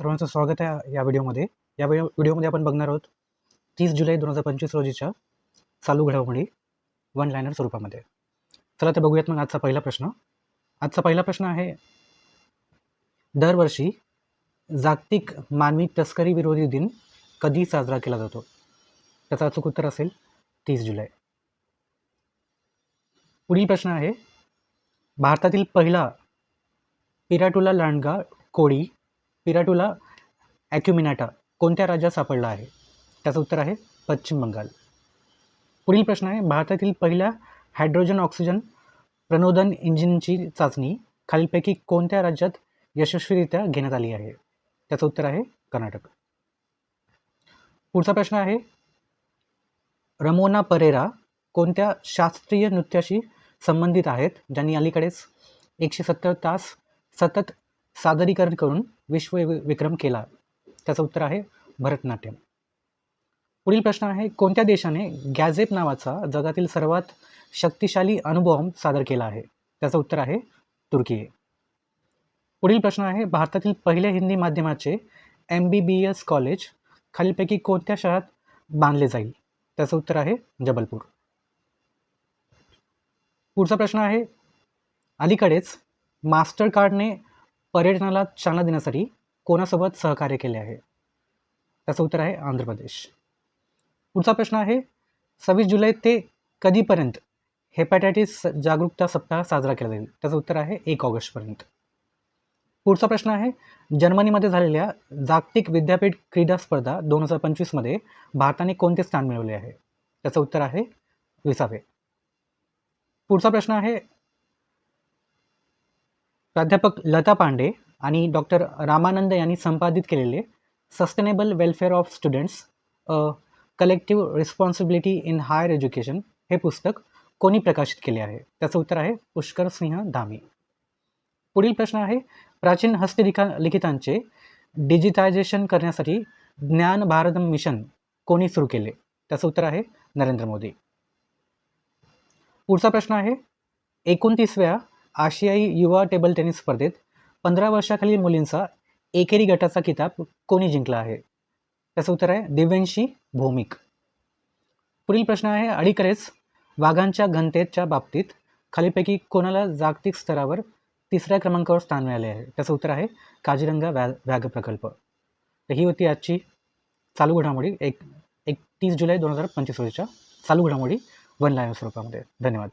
सर्वांचं स्वागत आहे या व्हिडिओमध्ये. या व्हिडिओ व्हिडिओमध्ये आपण बघणार आहोत तीस जुलै दोन हजार पंचवीस रोजीच्या चालू घडामोडी वन लायनर स्वरूपामध्ये. चला तर बघूयात मग आजचा पहिला प्रश्न. आजचा पहिला प्रश्न आहे दरवर्षी जागतिक मानवी तस्करी विरोधी दिन कधी साजरा केला जातो? त्याचं अचूक उत्तर असेल तीस जुलै. पुढील प्रश्न आहे भारतातील पहिला पिराटुला लांडगा कोळी पिराटुला ॲक्युमिनाटा कोणत्या राज्यात सापडला आहे? त्याचं उत्तर आहे पश्चिम बंगाल. पुढील प्रश्न आहे भारतातील पहिल्या हायड्रोजन ऑक्सिजन प्रणोदन इंजिनची चाचणी खालीलपैकी कोणत्या राज्यात यशस्वीरित्या घेण्यात आली आहे? त्याचं उत्तर आहे कर्नाटक. पुढचा प्रश्न आहे रमोना परेरा कोणत्या शास्त्रीय नृत्याशी संबंधित आहेत? ज्यांनी अलीकडेच एकशे सत्तर तास सतत सादरीकरण करून विश्व विक्रम केला. त्याचं उत्तर आहे भरतनाट्यम. पुढील प्रश्न आहे कोणत्या देशाने गॅझेप नावाचा जगातील सर्वात शक्तिशाली अणुबॉम्ब सादर केला आहे? त्याचं उत्तर आहे तुर्की पुढील प्रश्न आहे भारतातील पहिल्या हिंदी माध्यमाचे M B B S college खालीलपैकी कोणत्या शहरात बांधले जाईल? त्याचं उत्तर आहे जबलपूर. पुढचा प्रश्न आहे अलीकडेच मास्टर कार्डने पर्यटनाला चालना देण्यासाठी कोणासोबत सहकार्य केले आहे? त्याचं उत्तर आहे आंध्र प्रदेश. पुढचा प्रश्न आहे सव्वीस जुलै ते कधीपर्यंत हेपॅटायटिस जागरूकता सप्ताह साजरा केला जाईल? त्याचं उत्तर आहे एक ऑगस्टपर्यंत. पुढचा प्रश्न आहे जर्मनीमध्ये झालेल्या जागतिक विद्यापीठ क्रीडा स्पर्धा दोन हजार पंचवीसमध्ये भारताने कोणते स्थान मिळवले आहे? त्याचं उत्तर आहे विसावे. पुढचा प्रश्न आहे प्राध्यापक लता पांडे आणि डॉक्टर रामानंद यांनी संपादित केलेले sustainable welfare of students a collective responsibility in higher education हे पुस्तक कोणी प्रकाशित केले आहे? त्याचं उत्तर आहे पुष्कर सिंह धामी. पुढील प्रश्न आहे प्राचीन हस्तलिखा लिखितांचे डिजिटायझेशन करण्यासाठी ज्ञान भारत मिशन कोणी सुरू केले? त्याचं उत्तर आहे नरेंद्र मोदी. पुढचा प्रश्न आहे एकोणतीसव्या आशियाई युवा टेबल टेनिस स्पर्धेत पंधरा वर्षाखालील मुलींचा एकेरी गटाचा किताब कोणी जिंकला आहे? त्याचं उत्तर आहे दिव्यांशी भौमिक. पुढील प्रश्न आहे अलीकडेच वाघांच्या घनतेच्या बाबतीत खालीपैकी कोणाला जागतिक स्तरावर तिसऱ्या क्रमांकावर स्थान मिळाले आहे? त्याचं उत्तर आहे काजीरंगा व्या व्याघ प्रकल्प. तर ही होती आजची चालू घडामोडी. एक एकतीस जुलै दोन हजार पंचवीस रोजीच्या चालू घडामोडी वन लाईन स्वरूपामध्ये. धन्यवाद.